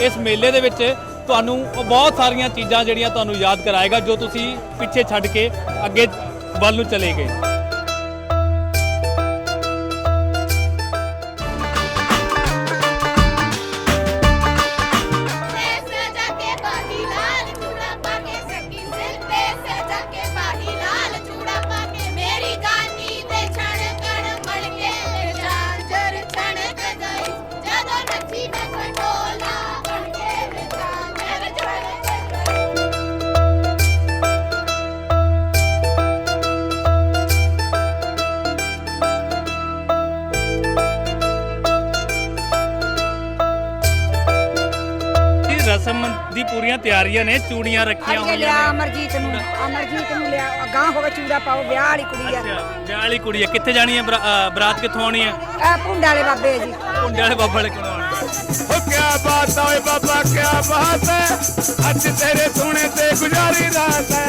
ਇਸ ਮੇਲੇ ਦੇ ਵਿੱਚ ਤੁਹਾਨੂੰ ਉਹ ਬਹੁਤ ਸਾਰੀਆਂ ਚੀਜ਼ਾਂ ਜਿਹੜੀਆਂ ਤੁਹਾਨੂੰ ਯਾਦ ਕਰਾਏਗਾ ਜੋ ਤੁਸੀਂ ਪਿੱਛੇ ਛੱਡ ਕੇ ਅੱਗੇ ਵੱਲ ਨੂੰ ਚਲੇ ਗਏ। ਵਪਾਰੀਆਂ ਨੇ ਚੂੜੀਆਂ ਰੱਖੀਆਂ ਹੋਈਆਂ ਨੇ। ਅਮਰਜੀਤ ਨੂੰ ਅਮਰਜੀਤ ਨੂੰ ਲਿਆ। ਅਗਾਹ ਹੋ ਚੂੜਾ ਪਾਓ ਵਿਆਹ ਵਾਲੀ ਕੁੜੀ ਆ। ਅੱਛਾ ਵਿਆਹ ਵਾਲੀ ਕੁੜੀ ਹੈ ਕਿੱਥੇ ਜਾਣੀ ਹੈ ਬਰਾਤ ਕਿੱਥੋਂ ਆਉਣੀ ਹੈ ਇਹ ਭੁੰਡਾ ਵਾਲੇ ਬਾਬੇ ਜੀ। ਮੁੰਡੇ ਵਾਲੇ ਬਾਬਾ ਵਾਲੇ ਕੋਲੋਂ ਆਉਣੀ। ਓ ਕਿਆ ਬਾਤ ਆ ਓਏ ਬਾਬਾ ਕਿਆ ਬਾਤ ਹੈ ਅੱਜ ਤੇਰੇ ਸੋਹਣੇ ਤੇ ਗੁਜ਼ਾਰੀ ਰਾਤ ਹੈ।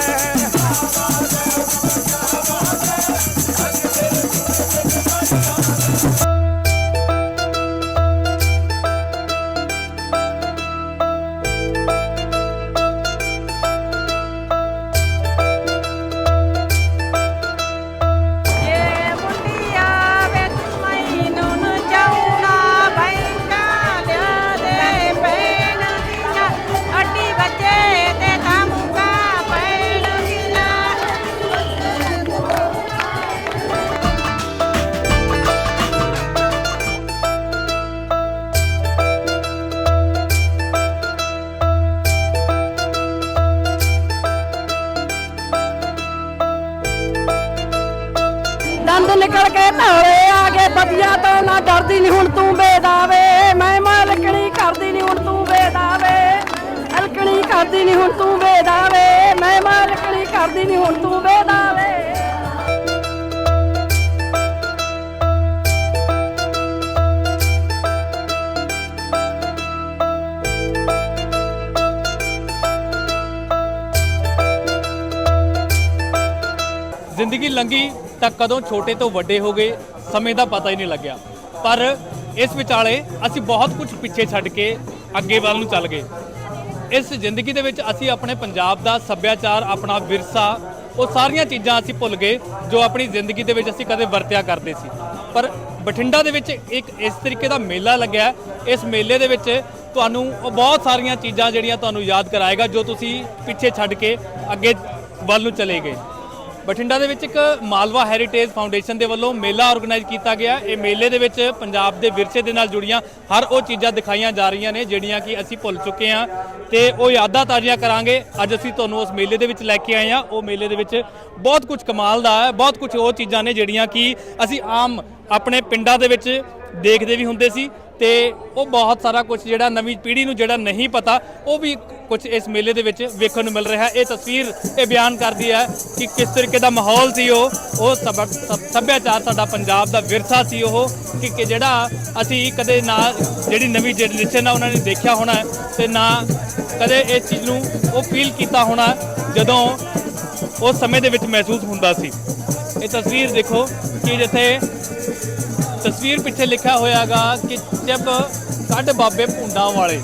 ਨਿਕਲ ਕੇ ਧੌਲੇ ਆ ਗਏ ਬਦੀਆਂ ਤੋਂ ਨਾ ਡਰਦੀ ਨਹੀਂ ਹੁਣ ਤੂੰ ਬੇਦਾਵੇ। ਮੈਂ ਮਾਲਕਣੀ ਕਰਦੀ ਨਹੀਂ ਹੁਣ ਤੂੰ ਬੇਦਾਵੇ। ਅਲਕਣੀ ਕਰਦੀ ਨਹੀਂ ਹੁਣ ਤੂੰ ਬੇਦਾਵੇ। ਮੈਂ ਮਾਲਕਣੀ ਕਰਦੀ ਨਹੀਂ ਹੁਣ ਤੂੰ ਬੇਦਾਵੇ। ਜ਼ਿੰਦਗੀ ਲੰਗੀ ਤਾਂ ਕਦੋਂ ਛੋਟੇ ਤੋਂ ਵੱਡੇ ਹੋ ਗਏ, ਸਮੇਂ ਦਾ ਪਤਾ ਹੀ ਨਹੀਂ ਲੱਗਿਆ। ਪਰ ਇਸ ਵਿਚਾਲੇ ਅਸੀਂ ਬਹੁਤ ਕੁਝ ਪਿੱਛੇ ਛੱਡ ਕੇ ਅੱਗੇ ਵੱਲ ਨੂੰ ਚੱਲ ਗਏ। ਇਸ ਜ਼ਿੰਦਗੀ ਦੇ ਵਿੱਚ ਅਸੀਂ ਆਪਣੇ ਪੰਜਾਬ ਦਾ ਸੱਭਿਆਚਾਰ, ਆਪਣਾ ਵਿਰਸਾ, ਉਹ ਸਾਰੀਆਂ ਚੀਜ਼ਾਂ ਅਸੀਂ ਭੁੱਲ ਗਏ, ਜੋ ਆਪਣੀ ਜ਼ਿੰਦਗੀ ਦੇ ਵਿੱਚ ਅਸੀਂ ਕਦੇ ਵਰਤਿਆ ਕਰਦੇ ਸੀ। ਪਰ ਬਠਿੰਡਾ ਦੇ ਵਿੱਚ ਇੱਕ ਇਸ ਤਰੀਕੇ ਦਾ ਮੇਲਾ ਲੱਗਿਆ। ਇਸ ਮੇਲੇ ਦੇ ਵਿੱਚ ਤੁਹਾਨੂੰ ਉਹ ਬਹੁਤ ਸਾਰੀਆਂ ਚੀਜ਼ਾਂ ਜਿਹੜੀਆਂ ਤੁਹਾਨੂੰ ਯਾਦ ਕਰਾਏਗਾ, ਜੋ ਤੁਸੀਂ ਪਿੱਛੇ ਛੱਡ ਕੇ ਅੱਗੇ ਵੱਲ ਨੂੰ ਚਲੇ ਗਏ। ਬਠਿੰਡਾ ਦੇ ਵਿੱਚ ਇੱਕ ਮਾਲਵਾ ਹੈਰੀਟੇਜ ਫਾਊਂਡੇਸ਼ਨ ਦੇ ਵੱਲੋਂ ਮੇਲਾ ਆਰਗੇਨਾਈਜ਼ ਕੀਤਾ ਗਿਆ। ਇਹ ਮੇਲੇ ਦੇ ਵਿੱਚ ਪੰਜਾਬ ਦੇ ਵਿਰਸੇ ਦੇ ਨਾਲ ਜੁੜੀਆਂ ਹਰ ਉਹ ਚੀਜ਼ਾਂ ਦਿਖਾਈਆਂ ਜਾ ਰਹੀਆਂ ਨੇ, ਜਿਹੜੀਆਂ ਕਿ ਅਸੀਂ ਭੁੱਲ ਚੁੱਕੇ ਹਾਂ। ਤੇ ਉਹ ਯਾਦਾਂ ਤਾਜ਼ੀਆਂ ਕਰਾਂਗੇ। ਅੱਜ ਅਸੀਂ ਤੁਹਾਨੂੰ ਉਸ ਮੇਲੇ ਦੇ ਵਿੱਚ ਲੈ ਕੇ ਆਏ ਹਾਂ। ਉਹ ਮੇਲੇ ਦੇ ਵਿੱਚ ਬਹੁਤ ਕੁਝ ਕਮਾਲ ਦਾ ਹੈ, ਬਹੁਤ ਕੁਝ ਉਹ ਚੀਜ਼ਾਂ ਨੇ ਜਿਹੜੀਆਂ ਕਿ ਅਸੀਂ ਆਮ ਆਪਣੇ ਪਿੰਡਾਂ ਦੇ ਵਿੱਚ ਦੇਖਦੇ ਵੀ ਹੁੰਦੇ ਸੀ। ਤੇ ਉਹ ਬਹੁਤ ਸਾਰਾ ਕੁਝ ਜਿਹੜਾ ਨਵੀਂ ਪੀੜ੍ਹੀ ਨੂੰ ਜਿਹੜਾ ਨਹੀਂ ਪਤਾ, ਉਹ ਵੀ ਕੁਝ ਇਸ ਮੇਲੇ ਦੇ ਵਿੱਚ ਵੇਖਣ ਨੂੰ ਮਿਲ ਰਿਹਾ ਹੈ। ਇਹ ਤਸਵੀਰ ਇਹ ਬਿਆਨ ਕਰਦੀ ਹੈ ਕਿ ਕਿਸ ਤਰੀਕੇ ਦਾ ਮਾਹੌਲ ਸੀ ਉਹ। ਉਹ ਸੱਭ- ਸੱਭਿਆਚਾਰ ਸਾਡਾ ਪੰਜਾਬ ਦਾ ਵਿਰਸਾ ਸੀ ਉਹ, ਕਿ ਕਿ ਜਿਹੜਾ ਅਸੀਂ ਕਦੇ ਨਾ ਜਿਹੜੀ ਨਵੀਂ ਜਨਰੇਸ਼ਨ ਆ ਉਹਨਾਂ ਨੇ ਦੇਖਿਆ ਹੋਣਾ ਹੈ ਤੇ ਨਾ ਕਦੇ ਇਸ ਚੀਜ਼ ਨੂੰ ਉਹ ਫੀਲ ਕੀਤਾ ਹੋਣਾ ਜਦੋਂ ਉਸ ਸਮੇਂ ਦੇ ਵਿੱਚ ਮਹਿਸੂਸ ਹੁੰਦਾ ਸੀ। ਇਹ ਤਸਵੀਰ ਦੇਖੋ ਕਿ ਜਿੱਥੇ ਤਸਵੀਰ ਪਿੱਛੇ ਲਿਖਿਆ ਹੋਇਆਗਾ ਕਿ ਜਬ ਕੱਢ ਬਾਬੇ ਭੁੰਡਾਂ ਵਾਲੇ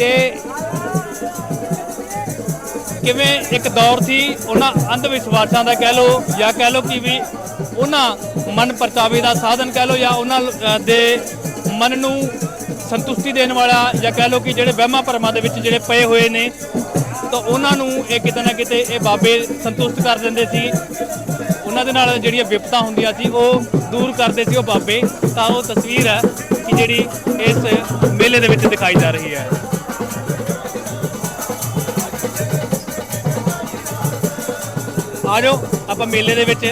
ਤੇ ਕਿਵੇਂ ਇੱਕ ਦੌਰ ਸੀ, ਉਹਨਾਂ ਅੰਧ ਵਿਸ਼ਵਾਸਾਂ ਦਾ ਕਹਿ ਲਓ ਜਾਂ ਕਹਿ ਲਓ ਕਿ ਵੀ ਉਹਨਾਂ ਮਨ ਪਰਚਾਵੇ ਦਾ ਸਾਧਨ ਕਹਿ ਲਓ ਜਾਂ ਉਹਨਾਂ ਦੇ ਮਨ ਨੂੰ ਸੰਤੁਸ਼ਟੀ ਦੇਣ ਵਾਲਾ ਜਾਂ ਕਹਿ ਲਓ ਕਿ ਜਿਹੜੇ ਵਹਿਮਾਂ ਭਰਮਾਂ ਦੇ ਵਿੱਚ ਜਿਹੜੇ ਪਏ ਹੋਏ ਨੇ, ਤਾਂ ਉਹਨਾਂ ਨੂੰ ਇਹ ਕਿਤੇ ਨਾ ਕਿਤੇ ਇਹ ਬਾਬੇ ਸੰਤੁਸ਼ਟ ਕਰ ਦਿੰਦੇ ਸੀ। ਉਹਨਾਂ ਦੇ ਨਾਲ ਜਿਹੜੀਆਂ ਵਿਪਤਾ ਹੁੰਦੀਆਂ ਸੀ, ਉਹ ਦੂਰ ਕਰਦੇ ਸੀ ਉਹ ਬਾਬੇ। ਤਾਂ ਉਹ ਤਸਵੀਰ ਹੈ ਕਿ ਜਿਹੜੀ ਇਸ ਮੇਲੇ ਦੇ ਵਿੱਚ ਦਿਖਾਈ ਜਾ ਰਹੀ ਹੈ। ਆ ਜਾਓ ਆਪਾਂ ਮੇਲੇ ਦੇ ਵਿੱਚ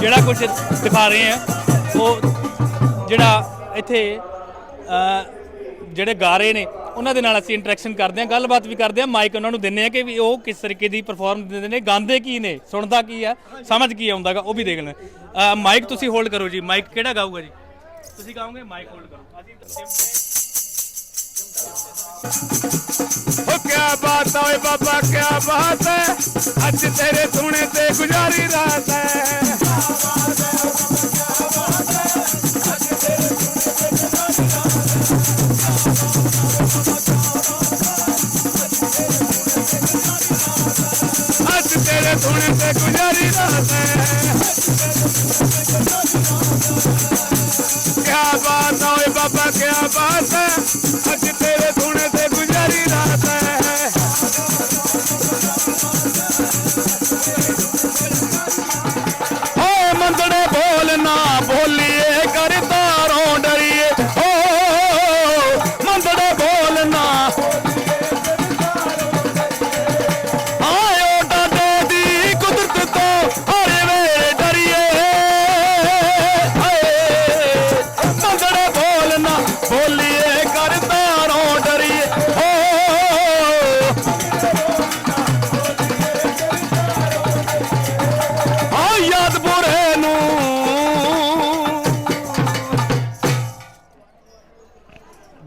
ਜਿਹੜਾ ਕੁਝ ਦਿਖਾ ਰਹੇ ਆ ਉਹ ਜਿਹੜਾ ਇੱਥੇ ਜਿਹੜੇ ਗਾ ਰਹੇ ਨੇ, ਉਹਨਾਂ ਦੇ ਨਾਲ ਅਸੀਂ ਇੰਟਰੈਕਸ਼ਨ ਕਰਦੇ ਆ ਗੱਲਬਾਤ ਵੀ ਕਰਦੇ ਆ ਮਾਈਕ ਉਹਨਾਂ ਨੂੰ ਦਿੰਨੇ ਆ ਕਿ ਵੀ ਉਹ ਕਿਸ ਤਰੀਕੇ ਦੀ ਪਰਫਾਰਮ ਦਿੰਦੇ ਨੇ, ਗਾਉਂਦੇ ਕੀ ਨੇ, ਸੁਣਦਾ ਕੀ ਆ ਸਮਝ ਕੀ ਆਉਂਦਾਗਾ ਉਹ ਵੀ ਦੇਖ ਲੈਣ ਮਾਈਕ ਤੁਸੀਂ ਹੋਲਡ ਕਰੋ ਜੀ ਮਾਈਕ ਕਿਹੜਾ ਗਾਊਗਾ ਜੀ? ਤੁਸੀਂ ਗਾਓਗੇ ਮਾਈਕ ਹੋਲਡ ਕਰੋ। ਅਸੀਂ बात है बाबा, क्या बात है? अज तेरे सुने से गुजारी रात है। अज तेरे गुजारी रात है। क्या बात है बाबा, क्या बात है? अच्छे तेरे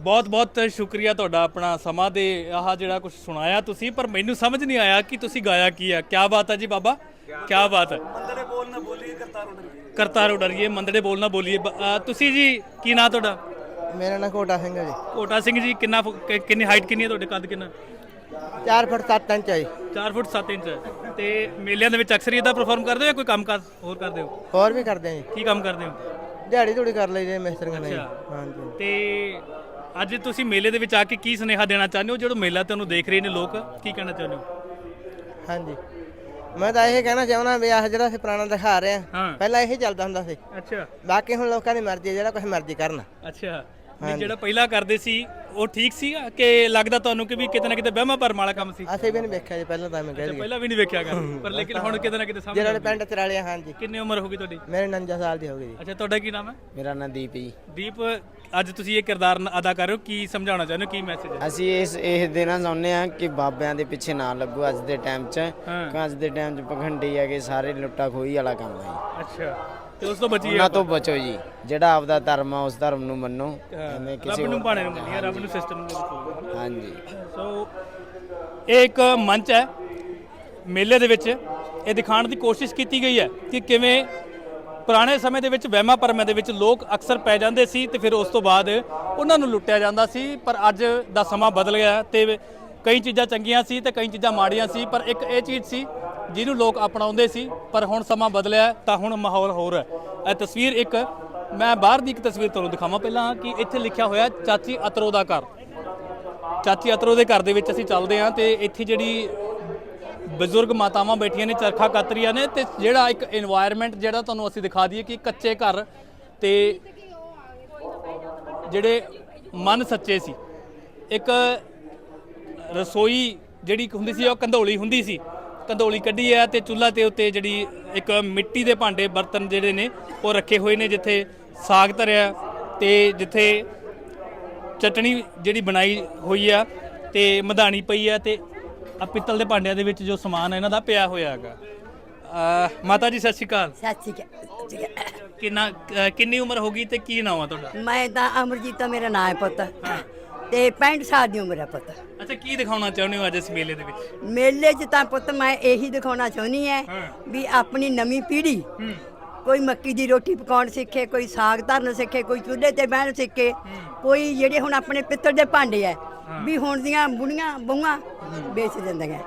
ਬਹੁਤ ਬਹੁਤ ਸ਼ੁਕਰੀਆ ਤੁਹਾਡਾ ਆਪਣਾ ਸਮਾਂ ਦੇ ਆਹ ਜਿਹੜਾ ਕੁਝ ਸੁਣਾਇਆ ਤੁਸੀਂ ਪਰ ਮੈਨੂੰ ਸਮਝ ਨਹੀਂ ਆਇਆ ਕਿ ਤੁਸੀਂ ਗਾਇਆ ਕੀ ਆ। ਕੀ ਬਾਤ ਹੈ ਜੀ ਬਾਬਾ? ਕੀ ਬਾਤ ਹੈ ਮੰਦੜੇ ਬੋਲ ਨਾ ਬੋਲੀਏ ਕਰਤਾਰੋ ਡਰੀਏ ਮੰਦੜੇ ਬੋਲ ਨਾ ਬੋਲੀਏ। ਬ- ਅ, ਤੁਸੀਂ ਜੀ ਕੀ ਨਾਂ ਤੁਹਾਡਾ? ਮੇਰਾ ਨਾਂ ਕੋਟਾ ਸਿੰਘ ਹੈ ਜੀ। ਕੋਟਾ ਸਿੰਘ ਜੀ ਕਿੰਨਾ ਕਿੰਨੀ ਹਾਈਟ ਕਿੰਨੀ ਹੈ ਤੁਹਾਡੇ ਕੱਦ ਕਿੰਨਾ? 4 ਫੁੱਟ 7 ਇੰਚ ਹੈ ਜੀ। 4 ਫੁੱਟ 7 ਇੰਚ। ਤੇ ਮੇਲਿਆਂ ਦੇ ਵਿੱਚ ਅਕਸਰ ਇਹਦਾ ਪਰਫਾਰਮ ਕਰਦੇ ਹੋ ਜਾਂ ਕੋਈ ਕੰਮ ਕਾਰ ਹੋਰ ਕਰਦੇ ਹੋ? ਹੋਰ ਵੀ ਕਰਦੇ ਹਾਂ ਜੀ। ਕੀ ਕੰਮ ਕਰਦੇ ਹੋ? ਦਿਹਾੜੀ ਧੂੜੀ ਕਰ ਲਈਦੇ ਮਿਸਤਰੀਆਂ ਨਾਲ। ਹਾਂਜੀ। ਤੇ ਅੱਜ ਤੁਸੀਂ ਮੇਲੇ ਦੇ ਵਿੱਚ ਆ ਕੇ ਕੀ ਸੁਨੇਹਾ ਦੇਣਾ ਚਾਹੁੰਦੇ ਹੋ? ਜਿਹੜਾ ਮੇਲਾ ਤੁਹਾਨੂੰ ਦੇਖ ਰਹੇ ਨੇ ਲੋਕ ਕੀ ਕਹਿਣਾ ਚਾਹੁੰਦੇ ਹੋ? ਹਾਂਜੀ। ਮੈਂ ਤਾਂ ਇਹ ਕਹਿਣਾ ਚਾਹੁੰਦਾ ਵੀ ਆਹ ਜਿਹੜਾ ਅਸੀਂ ਪੁਰਾਣਾ ਦਿਖਾ ਰਹੇ ਹਾਂ। ਹਾਂ। ਪਹਿਲਾਂ ਇਹ ਚੱਲਦਾ ਹੁੰਦਾ ਸੀ। ਅੱਛਾ। ਬਾਕੀ ਹੁਣ ਲੋਕਾਂ ਦੀ ਮਰਜ਼ੀ ਹੈ ਜਿਹੜਾ ਕੁਝ ਮਰਜ਼ੀ ਕਰਨ। ਅੱਛਾ। ਵੀ ਜਿਹੜਾ ਪਹਿਲਾਂ ਕਰਦੇ ਸੀ ਉਹ ਠੀਕ ਸੀਗਾ? ਕਿ ਲੱਗਦਾ ਤੁਹਾਨੂੰ ਕਿ ਵੀ ਕਿਤੇ ਨਾ ਕਿਤੇ ਵਹਿਮਾਂ ਭਰਮ ਵਾਲਾ ਕੰਮ ਸੀ? ਅਸੀਂ ਵੀ ਨਹੀਂ ਵੇਖਿਆ ਜੀ ਪਹਿਲਾਂ ਤਾਂ ਮੈਂ ਕਹਿ ਪਹਿਲਾਂ ਵੀ ਨਹੀਂ ਵੇਖਿਆਗਾ ਪਰ ਲੇਕਿਨ ਹੁਣ ਕਿਤੇ ਨਾ ਕਿਤੇ ਸਮਝ ਜਿਹੜੇ। ਪਿੰਡ ਚਰਾਲਿਆ ਹਾਂਜੀ। ਕਿੰਨੀ ਉਮਰ ਹੋ ਗਈ ਤੁਹਾਡੀ? ਮੇਰੇ 49 ਸਾਲ ਦੀ ਹੋ ਗਈ ਜੀ। ਅੱਛਾ ਤੁਹਾਡਾ ਕੀ ਨਾਮ ਹੈ? ਮੇਰਾ ਨਾਂ ਦੀਪ ਜੀ। ਦੀਪ ਅੱਜ ਤੁਸੀਂ ਇਹ ਕਿਰਦਾਰ ਨ- ਅਦਾ ਕਰ ਰਹੇ ਹੋ। ਕੀ ਸਮਝਾਉਣਾ ਚਾਹੁੰਦੇ ਹੋ? ਕੀ ਮੈਸੇਜ ਹੈ? ਅਸੀਂ ਇਸ ਇਹ ਦੇਣਾ ਚਾਹੁੰਦੇ ਹਾਂ ਕਿ ਬਾਬਿਆਂ ਦੇ ਪਿੱਛੇ ਨਾ ਲੱਗੋ ਅੱਜ ਦੇ ਟਾਈਮ 'ਚ। ਹਾਂ। ਕਿ ਅੱਜ ਦੇ ਟਾਈਮ 'ਚ ਪਖੰਡੀ ਹੈਗੇ ਸਾਰੇ ਲੁੱਟਾ ਖੋਹੀ ਵਾਲਾ ਕੰਮ ਹੈ ਜੀ। ਅੱਛਾ। ਤੇ ਉਸ ਤੋਂ ਬਚੀਏ ਉਹਨਾਂ ਤੋਂ ਬਚੋ ਜੀ। ਜਿਹੜਾ ਆਪਦਾ ਧਰਮ ਆ ਉਸ ਧਰਮ ਨੂੰ ਮੰਨੋ। ਐਵੇਂ ਰੱਬ ਕਿਸੇ ਨੂੰ ਹੋਰ- ਨੂੰ ਮੰਨੀਏ ਰੱਬ ਨੂੰ ਸਿਸਟਮ ਨੂੰ ਨਹੀਂ ਹਾਂਜੀ। ਸੋ ਇਹ ਇੱਕ ਮੰਚ ਹੈ। ਮੇਲੇ ਦੇ ਵਿੱਚ ਇਹ ਦਿਖਾਉਣ ਦੀ ਕੋਸ਼ਿਸ਼ ਕੀਤੀ ਗਈ ਹੈ ਕਿ ਕਿਵੇਂ ਪੁਰਾਣੇ ਸਮੇਂ ਦੇ ਵਿੱਚ ਵਹਿਮਾਂ ਭਰਮਾਂ ਦੇ ਵਿੱਚ ਲੋਕ ਅਕਸਰ ਪੈ ਜਾਂਦੇ ਸੀ ਤੇ ਫਿਰ ਉਸ ਤੋਂ ਬਾਅਦ ਉਹਨਾਂ ਨੂੰ ਲੁੱਟਿਆ ਜਾਂਦਾ ਸੀ। ਪਰ ਅੱਜ ਦਾ ਸਮਾਂ ਬਦਲ ਗਿਆ ਤੇ ਕਈ ਚੀਜ਼ਾਂ ਚੰਗੀਆਂ ਸੀ ਤੇ ਕਈ ਚੀਜ਼ਾਂ ਮਾੜੀਆਂ ਸੀ। ਪਰ ਇੱਕ ਇਹ ਚੀਜ਼ ਸੀ ਜਿਹਨੂੰ ਲੋਕ ਅਪਣਾਉਂਦੇ ਸੀ, ਪਰ ਹੁਣ ਸਮਾਂ ਬਦਲਿਆ ਤਾਂ ਹੁਣ ਮਾਹੌਲ ਹੋਰ ਹੈ। ਇਹ ਤਸਵੀਰ ਇੱਕ, ਮੈਂ ਬਾਹਰ ਦੀ ਇੱਕ ਤਸਵੀਰ ਤੁਹਾਨੂੰ ਦਿਖਾਵਾਂ ਪਹਿਲਾਂ, ਕਿ ਇੱਥੇ ਲਿਖਿਆ ਹੋਇਆ ਚਾਚੀ ਅਤਰੋ ਦਾ ਘਰ। ਚਾਚੀ ਅਤਰੋ ਦੇ ਘਰ ਦੇ ਵਿੱਚ ਅਸੀਂ ਚੱਲਦੇ ਹਾਂ, ਤੇ ਇੱਥੇ ਜਿਹੜੀ ਬਜ਼ੁਰਗ ਮਾਤਾਵਾਂ ਬੈਠੀਆਂ ਨੇ, ਚਰਖਾ ਕੱਤ ਨੇ, ਤੇ ਜਿਹੜਾ ਇੱਕ এনवायरमेंट ਜਿਹੜਾ ਤੁਹਾਨੂੰ ਅਸੀਂ ਦਿਖਾ ਦਈਏ ਕਿ ਕੱਚੇ ਘਰ ਤੇ ਜਿਹੜੇ ਮਨ ਸੱਚੇ ਸੀ। ਇੱਕ ਰਸੋਈ ਜਿਹੜੀ ਹੁੰਦੀ ਸੀ, ਉਹ ਕੰਧੋਲੀ ਹੁੰਦੀ ਸੀ। ਕੰਧੋਲੀ ਕੱਢੀ ਹੈ ਤੇ ਚੁੱਲ੍ਹਾ ਤੇ ਉੱਤੇ ਜਿਹੜੀ ਇੱਕ ਮਿੱਟੀ ਦੇ ਭਾਂਡੇ ਬਰਤਨ ਜਿਹੜੇ ਨੇ ਉਹ ਰੱਖੇ ਹੋਏ ਨੇ ਜਿੱਥੇ ਸਾਗ ਧਰਿਆ ਤੇ ਜਿੱਥੇ ਚਟਣੀ ਜਿਹੜੀ ਬਣਾਈ ਹੋਈ ਆ ਤੇ ਮਧਾਣੀ ਪਈ ਆ ਤੇ ਆ ਪਿੱਤਲ ਦੇ ਭਾਂਡਿਆਂ ਦੇ ਵਿੱਚ ਜੋ ਸਮਾਨ ਇਹਨਾਂ ਦਾ ਪਿਆ ਹੋਇਆ ਹੈਗਾ। ਅਹ ਮਾਤਾ ਜੀ ਸਤਿ ਸ਼੍ਰੀ ਅਕਾਲ। ਸਤਿ ਸ਼੍ਰੀ ਅਕਾਲ ਕਿੰਨਾ ਅਹ ਕਿੰਨੀ ਉਮਰ ਹੋ ਗਈ ਤੇ ਕੀ ਨਾਮ ਆ ਤੁਹਾਡਾ? ਮੈਂ ਤਾਂ ਅਮਰਜੀਤ ਤਾਂ ਮੇਰਾ ਨਾਂ ਹੈ ਪੁੱਤ। ਤੇ 65 ਸਾਲ ਦੀ ਉਮਰ ਹੈ ਪੁੱਤ। ਅੱਛਾ ਕੀ ਦਿਖਾਉਣਾ ਚਾਹੁੰਦੇ ਹੋ ਅੱਜ ਇਸ ਮੇਲੇ ਦੇ ਵਿੱਚ? ਮੇਲੇ 'ਚ ਤਾਂ ਪੁੱਤ ਮੈਂ ਇਹੀ ਦਿਖਾਉਣਾ ਚਾਹੁੰਦੀ ਹਾਂ। ਵੀ ਆਪਣੀ ਨਵੀਂ ਪੀੜ੍ਹੀ ਹੂੰ। ਕੋਈ ਮੱਕੀ ਦੀ ਰੋਟੀ ਪਕਾਉਣ ਸਿੱਖੇ ਕੋਈ ਸਾਗ ਧਰਨ ਸਿੱਖੇ ਕੋਈ ਚੁੱਲ੍ਹੇ ਤੇ ਬਹਿਣ ਸਿੱਖੇ ਕੋਈ ਜਿਹੜੇ ਹੁਣ ਆਪਣੇ ਪਿੱਤਲ ਦੇ ਭਾਂਡੇ ਐ ਵੀ ਹੁਣ ਦੀਆਂ ਬੁੜੀਆਂ ਬਹੂਆਂ ਵੇਚ ਦਿੰਦੀਆਂ।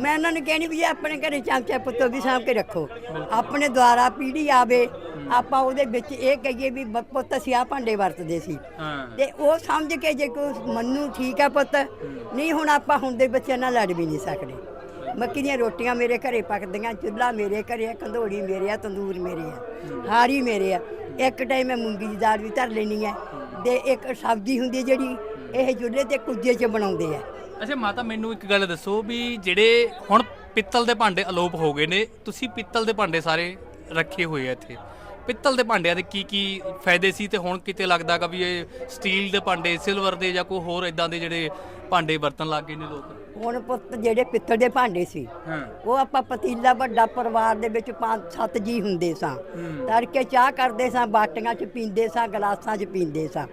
ਮੈਂ ਉਹਨਾਂ ਨੂੰ ਕਹਿਣੀ ਵੀ ਜੇ ਆਪਣੇ ਘਰੇ ਚਮਚਾ ਪੁੱਤੋ ਵੀ ਸਾਂਭ ਕੇ ਰੱਖੋ। ਆਪਣੇ ਦੁਆਰਾ ਪੀੜ੍ਹੀ ਆਵੇ ਆਪਾਂ ਉਹਦੇ ਵਿੱਚ ਇਹ ਕਹੀਏ ਵੀ ਬ- ਪੁੱਤ ਅਸੀਂ ਆ ਭਾਂਡੇ ਵਰਤਦੇ ਸੀ। ਤੇ ਉਹ ਸਮਝ ਕੇ ਜੇ ਕੋਈ ਮੰਨੂ ਠੀਕ ਆ ਪੁੱਤ ਨਹੀਂ ਹੁਣ ਆਪਾਂ ਹੁਣ ਦੇ ਬੱਚਿਆਂ ਨਾਲ ਲੜ ਵੀ ਨਹੀਂ ਸਕਦੇ। ਮੱਕੀ ਦੀਆਂ ਰੋਟੀਆਂ ਮੇਰੇ ਘਰੇ ਪੱਕਦੀਆਂ ਚੁੱਲ੍ਹਾ ਮੇਰੇ ਘਰੇ ਆ ਕੰਧੋੜੀ ਮੇਰੇ ਆ ਤੰਦੂਰ ਮੇਰੇ ਆ ਹਾਰੀ ਮੇਰੇ ਆ। ਇੱਕ ਟਾਈਮ ਮੈਂ ਮੂੰਗੀ ਦੀ ਦਾਲ ਵੀ ਧਰ ਲੈਣੀ ਹੈ। ਤੇ ਇੱਕ ਸਬਜ਼ੀ ਹੁੰਦੀ ਜਿਹੜੀ ਇਹ ਚੁੱਲ੍ਹੇ ਤੇ ਕੁੱਜੇ 'ਚ ਬਣਾਉਂਦੇ ਆ। ਅੱਛਾ, ਮਾਤਾ, ਮੈਨੂੰ ਇੱਕ ਗੱਲ ਦੱਸੋ ਵੀ ਜਿਹੜੇ ਹੁਣ ਪਿੱਤਲ ਦੇ ਭਾਂਡੇ ਅਲੋਪ ਹੋ ਗਏ ਨੇ, ਤੁਸੀਂ ਪਿੱਤਲ ਦੇ ਭਾਂਡੇ ਸਾਰੇ ਰੱਖੇ ਹੋਏ ਆ ਇੱਥੇ। ਪਿੱਤਲ ਦੇ ਭਾਂਡਿਆਂ ਦੇ ਕੀ ਕੀ ਫਾਇਦੇ ਸੀ ਤੇ ਹੁਣ ਕਿਤੇ ਲੱਗਦਾਗਾ ਵੀ ਇਹ ਸਟੀਲ ਦੇ ਭਾਂਡੇ ਸਿਲਵਰ ਦੇ ਜਾਂ ਕੋਈ ਹੋਰ ਇਦਾਂ ਦੇ ਜਿਹੜੇ ਭਾਂਡੇ ਵਰਤਣ ਲੱਗ ਗਏ ਨੇ ਲੋਕ? ਹੁਣ ਪੁੱਤ ਜਿਹੜੇ ਪਿੱਤਲ ਦੇ ਭਾਂਡੇ ਸੀ ਹਾਂ। ਉਹ ਆਪਾਂ ਪਤੀਲਾ ਵੱਡਾ ਪਰਿਵਾਰ ਦੇ ਵਿੱਚ ਪੰਜ ਸੱਤ ਜੀ ਹੁੰਦੇ ਸਾਂ। ਤੜਕੇ ਚਾਹ ਕਰਦੇ ਸਾਂ ਬਾਟੀਆਂ 'ਚ ਪੀਂਦੇ ਸਾਂ ਗਲਾਸਾਂ 'ਚ ਪੀਂਦੇ ਸਾਂ।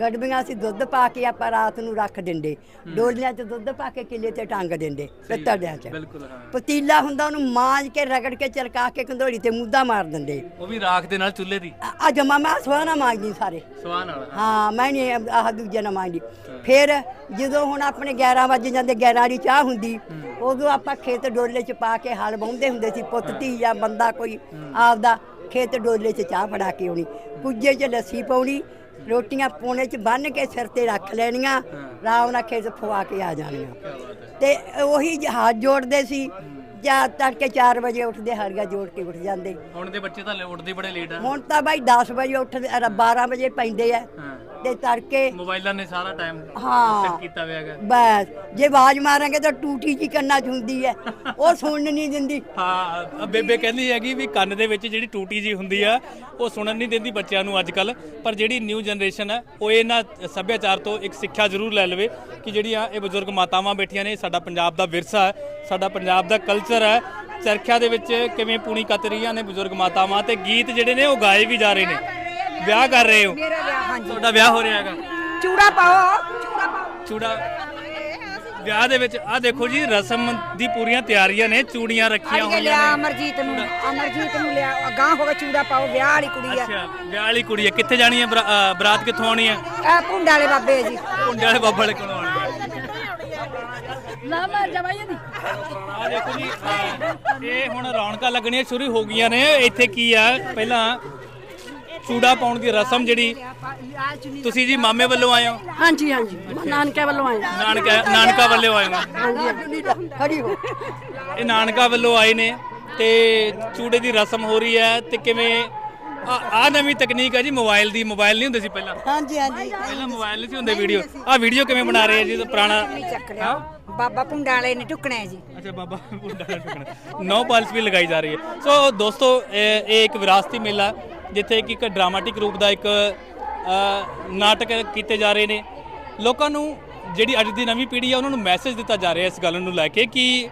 ਗੜਬੀਆਂ ਸੀ ਦੁੱਧ ਪਾ ਕੇ ਆਪਾਂ ਰਾਤ ਨੂੰ ਰੱਖ ਦਿੰਦੇ। ਡੋਲੀਆਂ 'ਚ ਦੁੱਧ ਪਾ ਕੇ ਕਿੱਲੇ ਤੇ ਟੰਗ ਦਿੰਦੇ ਪਿੱਤਲਿਆਂ 'ਚ। ਬਿਲਕੁਲ ਹਾਂ। ਪਤੀਲਾ ਹੁੰਦਾ ਉਹਨੂੰ ਮਾਂਜ ਕੇ ਰਗੜ ਕੇ ਚਰਕਾ ਕੇ ਕੰਧੋੜੀ ਤੇ ਮੁੱਦਾ ਮਾਰ ਦਿੰਦੇ। ਉਹ ਵੀ ਰਾਖ ਦੇ ਨਾਲ ਚੁੱਲ੍ਹੇ ਦੀ? ਆ ਜਮਾ ਮੈਂ ਸਵਾਨਾ ਮਾਂਜਦੀ ਸਾਰੇ। ਸਵਾਹ ਨਾਲ ਹਾਂ। ਮੈਂ ਨਹੀਂ ਆਹ ਦੂਜੇ ਨਾ ਮਾਂਜਦੀ। ਫਿਰ ਜਦੋਂ ਹੁਣ ਆਪਣੇ 11 ਵਜੇ ਜਾਂਦੇ 11 ਕਰਾਰੀ ਚਾਹ ਹੁੰਦੀ। ਉਦੋਂ ਆਪਾਂ ਖੇਤ ਡੋਲੇ 'ਚ ਪਾ ਕੇ ਹਲ ਵਾਹੁੰਦੇ ਹੁੰਦੇ ਸੀ ਪੁੱਤ ਧੀ ਜਾਂ ਬੰਦਾ ਕੋਈ ਆਪਦਾ ਖੇਤ ਡੋਲੇ 'ਚ ਚਾਹ ਫੜਾ ਕੇ ਆਉਣੀ। ਕੁੱਜੇ 'ਚ ਲੱਸੀ ਪਾਉਣੀ ਰੋਟੀਆਂ ਪੋਣੇ 'ਚ ਬੰਨ ਕੇ ਸਿਰ ਤੇ ਰੱਖ ਲੈਣੀਆਂ ਆਰਾਮ ਨਾਲ ਖੇਤ ਖਵਾ ਕੇ ਆ ਜਾਣੀਆਂ। ਤੇ ਉਹੀ ਜ- ਹੱਥ ਜੋੜਦੇ ਸੀ ਜਾਂ ਤੜਕੇ 4 ਵਜੇ ਉੱਠਦੇ ਹਰੀਆ ਜੋੜ ਕੇ ਉੱਠ ਜਾਂਦੇ। ਹੁਣ ਦੇ ਬੱਚੇ ਤਾਂ ਉੱਠਦੇ ਬੜੇ ਲੇਟ ਆ। ਹੁਣ ਤਾਂ ਬਾਈ 10 ਵਜੇ ਉੱਠਦੇ ਅਰ 12 ਵਜੇ ਪੈਂਦੇ ਆ। ਤੇ ਤੜਕੇ ਮੋਬਾਈਲਾਂ ਨੇ ਸਾਰਾ ਟਾਈਮ ਹਾਂ। ਕੀਤਾ ਹੋਇਆ ਹੈਗਾ। ਬਸ ਜੇ ਆਵਾਜ਼ ਮਾਰਾਂਗੇ ਤਾਂ ਟੂਟੀ ਜੀ ਕੰਨਾਂ 'ਚ ਹੁੰਦੀ ਹੈ। ਉਹ ਸੁਣਨ ਨਹੀਂ ਦਿੰਦੀ। ਹਾਂ ਅ ਬੇਬੇ ਕਹਿੰਦੀ ਹੈਗੀ ਵੀ ਕੰਨ ਦੇ ਵਿੱਚ ਜਿਹੜੀ ਟੂਟੀ ਜੀ ਹੁੰਦੀ ਆ ਉਹ ਸੁਣਨ ਨਹੀਂ ਦਿੰਦੀ ਬੱਚਿਆਂ ਨੂੰ ਅੱਜ ਕੱਲ ਪਰ ਜਿਹੜੀ ਨਿਊ ਜਨਰੇਸ਼ਨ ਹੈ ਉਹ ਇਹਨਾਂ ਸੱਭਿਆਚਾਰ ਤੋਂ ਇੱਕ ਸਿੱਖਿਆ ਜ਼ਰੂਰ ਲੈ ਲਵੇ ਕਿ ਜਿਹੜੀਆਂ ਇਹ ਬਜ਼ੁਰਗ ਮਾਤਾਵਾਂ ਬੈਠੀਆਂ ਨੇ ਸਾਡਾ ਪੰਜਾਬ ਦਾ ਵਿਰਸਾ ਹੈ ਸਾਡਾ ਪੰਜਾਬ ਦਾ ਕਲਚਰ ਹੈ। ਚਰਖਿਆ ਦੇ ਵਿੱਚ ਕਿਵੇਂ ਪੂਣੀ ਕੱਤ ਰਹੀਆਂ ਨੇ ਬਜ਼ੁਰਗ ਮਾਤਾਵਾਂ ਤੇ ਗੀਤ ਜਿਹੜੇ ਨੇ ਉਹ ਗਾਏ ਵੀ ਜਾ ਰਹੇ ਨੇ। ਵਿਆਹ ਕਰ ਰਹੇ ਹੋ? ਮੇਰਾ ਵਿਆਹ ਹਾਂਜੀ। ਤੁਹਾਡਾ ਵਿਆਹ ਹੋ ਰਿਹਾ ਹੈਗਾ। ਚੂੜਾ ਪਾਓ। ਚੂੜਾ। ਪਾਓ ਚੂੜਾ ਵਿਆਹ ਦੇ ਵਿੱਚ ਆ ਦੇਖੋ ਜੀ ਰਸਮ ਦੀ ਪੂਰੀਆਂ ਤਿਆਰੀਆਂ ਨੇ ਚੂੜੀਆਂ ਰੱਖੀਆਂ ਅੱਜ ਲਿਆ ਹੋਈਆਂ ਨੇ। ਅਮਰਜੀਤ ਨੂੰ ਅਮਰਜੀਤ ਨੂੰ ਲਿਆ। ਅਗਾਹ ਹੋਵੇ ਚੂੜਾ ਪਾਓ ਵਿਆਹ ਵਾਲੀ ਕੁੜੀ ਆ। ਅੱਛਾ ਵਿਆਹ ਵਾਲੀ ਕੁੜੀ ਹੈ ਕਿੱਥੇ ਜਾਣੀ ਹੈ ਬਰਾ- ਅ, ਬਰਾਤ ਕਿੱਥੋਂ ਆਉਣੀ ਹੈ ਇਹ ਪੁੰਡ ਵਾਲੇ ਬਾਬੇ ਜੀ। ਪੁੰਡੇ ਵਾਲੇ ਬਾਬਾ ਵਾਲੇ ਕੋਲੋਂ ਆਉਣੀ ਹੈ ਨਾ ਮੈਂ ਜਵਾਈ ਦੀ। ਆ ਦੇਖੋ ਜੀ ਅ, ਇਹ ਹੁਣ ਰੌਣਕਾਂ ਲੱਗਣੀਆਂ ਸ਼ੁਰੂ ਹੋ ਗਈਆਂ ਨੇ। ਇੱਥੇ ਕੀ ਆ? ਪਹਿਲਾਂ ਚੂੜਾ ਪਾਉਣ ਦੀ ਰਸਮ ਜਿਹੜੀ ਤੁਸੀਂ ਜੀ ਮਾਮੇ ਵੱਲੋਂ ਆਏ ਹੋ? ਹਾਂਜੀ ਹਾਂਜੀ। ਮੈਂ ਨਾਨਕੇ ਵੱਲੋਂ ਆਏ ਨਾਨਕਾ ਨਾਨਕਾ ਵੱਲੋਂ ਆਏ ਹੋ। ਹਾਂਜੀ ਖੜੀ ਹੋ। ਇਹ ਨਾਨਕਾ ਵੱਲੋਂ ਆਏ ਨੇ ਤੇ ਚੂੜੇ ਦੀ ਰਸਮ ਹੋ ਰਹੀ ਹੈ ਤੇ ਕਿਵੇਂ ਆ ਆ ਨਵੀਂ ਤਕਨੀਕ ਹੈ ਜੀ ਮੋਬਾਈਲ ਦੀ। ਮੋਬਾਈਲ ਨਹੀਂ ਹੁੰਦੇ ਸੀ ਪਹਿਲਾਂ? ਹਾਂਜੀ ਹਾਂਜੀ। ਪਹਿਲਾਂ ਮੋਬਾਈਲ ਨਹੀਂ ਸੀ ਹੁੰਦੇ ਵੀਡੀਓ। ਆ ਵੀਡੀਓ ਕਿਵੇਂ ਬਣਾ ਰਹੇ ਆ ਜੀ? ਪੁਰਾਣਾ ਚੱਕ ਲਿਆ ਬਾਬਾ ਪੁੰਡਾ ਵਾਲੇ ਨੇ ਟੁਕਣਾ ਜੀ। ਅੱਛਾ ਬਾਬਾ ਬੁੱਢਾ ਨੌ ਪਾਲਸ ਵੀ ਲਗਾਈ ਜਾ ਰਹੀ ਹੈ। ਸੋ ਦੋਸਤੋ ਇਹ ਇਹ ਇੱਕ ਵਿਰਾਸਤੀ ਮੇਲਾ। ਜਿੱਥੇ ਕਿ ਇੱਕ ਡਰਾਮਾਟਿਕ ਰੂਪ ਦਾ ਇੱਕ ਨਾਟਕ ਕੀਤੇ ਜਾ ਰਹੇ ਨੇ। ਲੋਕਾਂ ਨੂੰ ਜਿਹੜੀ ਅੱਜ ਦੀ ਨਵੀਂ ਪੀੜ੍ਹੀ ਆ, ਉਹਨਾਂ ਨੂੰ ਮੈਸੇਜ ਦਿੱਤਾ ਜਾ ਰਿਹਾ ਇਸ ਗੱਲ ਨੂੰ ਲੈ ਕੇ ਕਿ